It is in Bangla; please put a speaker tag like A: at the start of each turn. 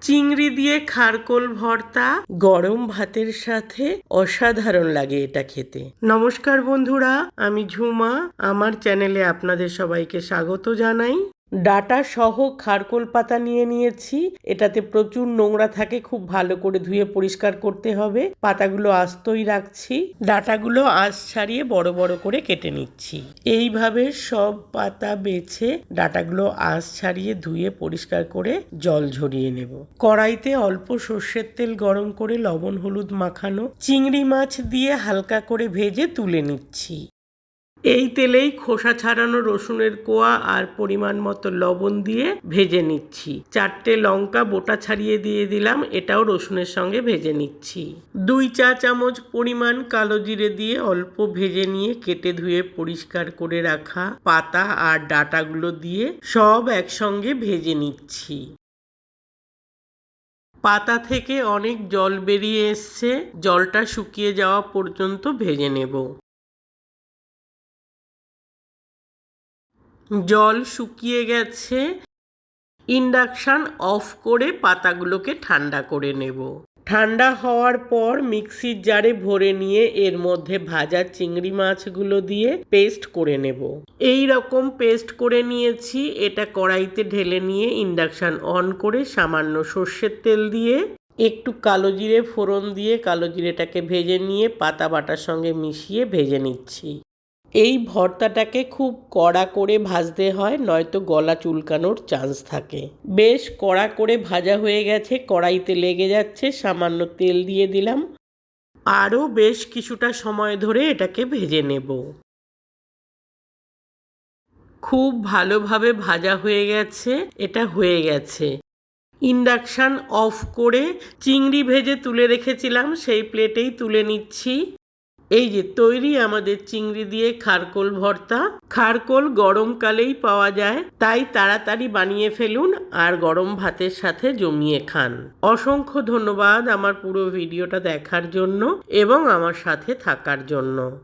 A: চিংড়ি দিয়ে খারকোল ভর্তা গরম ভাতের সাথে অসাধারণ লাগে এটা খেতে। নমস্কার বন্ধুরা, আমি ঝুমা। আমার চ্যানেলে আপনাদের সবাইকে স্বাগত জানাই। ডাটা সহ খারকোল পাতা নিয়ে নিয়েছি। এটাতে প্রচুর নোংরা থাকে, খুব ভালো করে ধুয়ে পরিষ্কার করতে হবে। পাতাগুলো আস্তই রাখছি। ডাটাগুলো আঁশ ছাড়িয়ে বড় বড় করে কেটে নিচ্ছি। এইভাবে সব পাতা বেছে ডাটাগুলো আঁশ ছাড়িয়ে ধুয়ে পরিষ্কার করে জল ঝরিয়ে নেব। কড়াইতে অল্প সর্ষের তেল গরম করে লবণ, হলুদ মাখানো চিংড়ি মাছ দিয়ে হালকা করে ভেজে তুলে নিচ্ছি। এই তেলেই খোসা ছাড়ানো রসুনের কোয়া আর পরিমাণ মতো লবণ দিয়ে ভেজে নিচ্ছি। চারটে লঙ্কা বোটা ছাড়িয়ে দিয়ে দিলাম, এটাও রসুনের সঙ্গে ভেজে নিচ্ছি। দুই চা চামচ পরিমাণ কালো জিরে দিয়ে অল্প ভেজে নিয়ে কেটে ধুয়ে পরিষ্কার করে রাখা পাতা আর ডাটাগুলো দিয়ে সব একসঙ্গে ভেজে নিচ্ছি। পাতা থেকে অনেক জল বেরিয়ে এসছে, জলটা শুকিয়ে যাওয়া পর্যন্ত ভেজে নেব। জল শুকিয়ে গেছে। ইন্ডাকশান অফ করে পাতাগুলোকে ঠান্ডা করে নেব। ঠান্ডা হওয়ার পর মিক্সির জারে ভরে নিয়ে এর মধ্যে ভাজা চিংড়ি মাছগুলো দিয়ে পেস্ট করে নেব। এই রকম পেস্ট করে নিয়েছি। এটা কড়াইতে ঢেলে নিয়ে ইন্ডাকশান অন করে সামান্য সর্ষের তেল দিয়ে একটু কালো জিরে ফোড়ন দিয়ে কালো জিরেটাকে ভেজে নিয়ে পাতা বাটার সঙ্গে মিশিয়ে ভেজে নিচ্ছি। এই ভর্তাটাকে খুব কড়া করে ভাজতে হয়, নয়তো গলা চুলকানোর চান্স থাকে। বেশ কড়া করে ভাজা হয়ে গেছে, কড়াইতে লেগে যাচ্ছে, সামান্য তেল দিয়ে দিলাম। আরও বেশ কিছুটা সময় ধরে এটাকে ভেজে নেব। খুব ভালোভাবে ভাজা হয়ে গেছে, এটা হয়ে গেছে। ইন্ডাকশান অফ করে চিংড়ি ভেজে তুলে রেখেছিলাম, সেই প্লেটেই তুলে নিচ্ছি। এই যে তৈরি আমাদের চিংড়ি দিয়ে খারকোল ভর্তা, খারকোল গরমকালেই পাওয়া যায়, তাই তাড়াতাড়ি বানিয়ে ফেলুন আর গরম ভাতের সাথে জমিয়ে খান। অসংখ্য ধন্যবাদ আমার পুরো ভিডিওটা দেখার জন্য এবং আমার সাথে থাকার জন্য।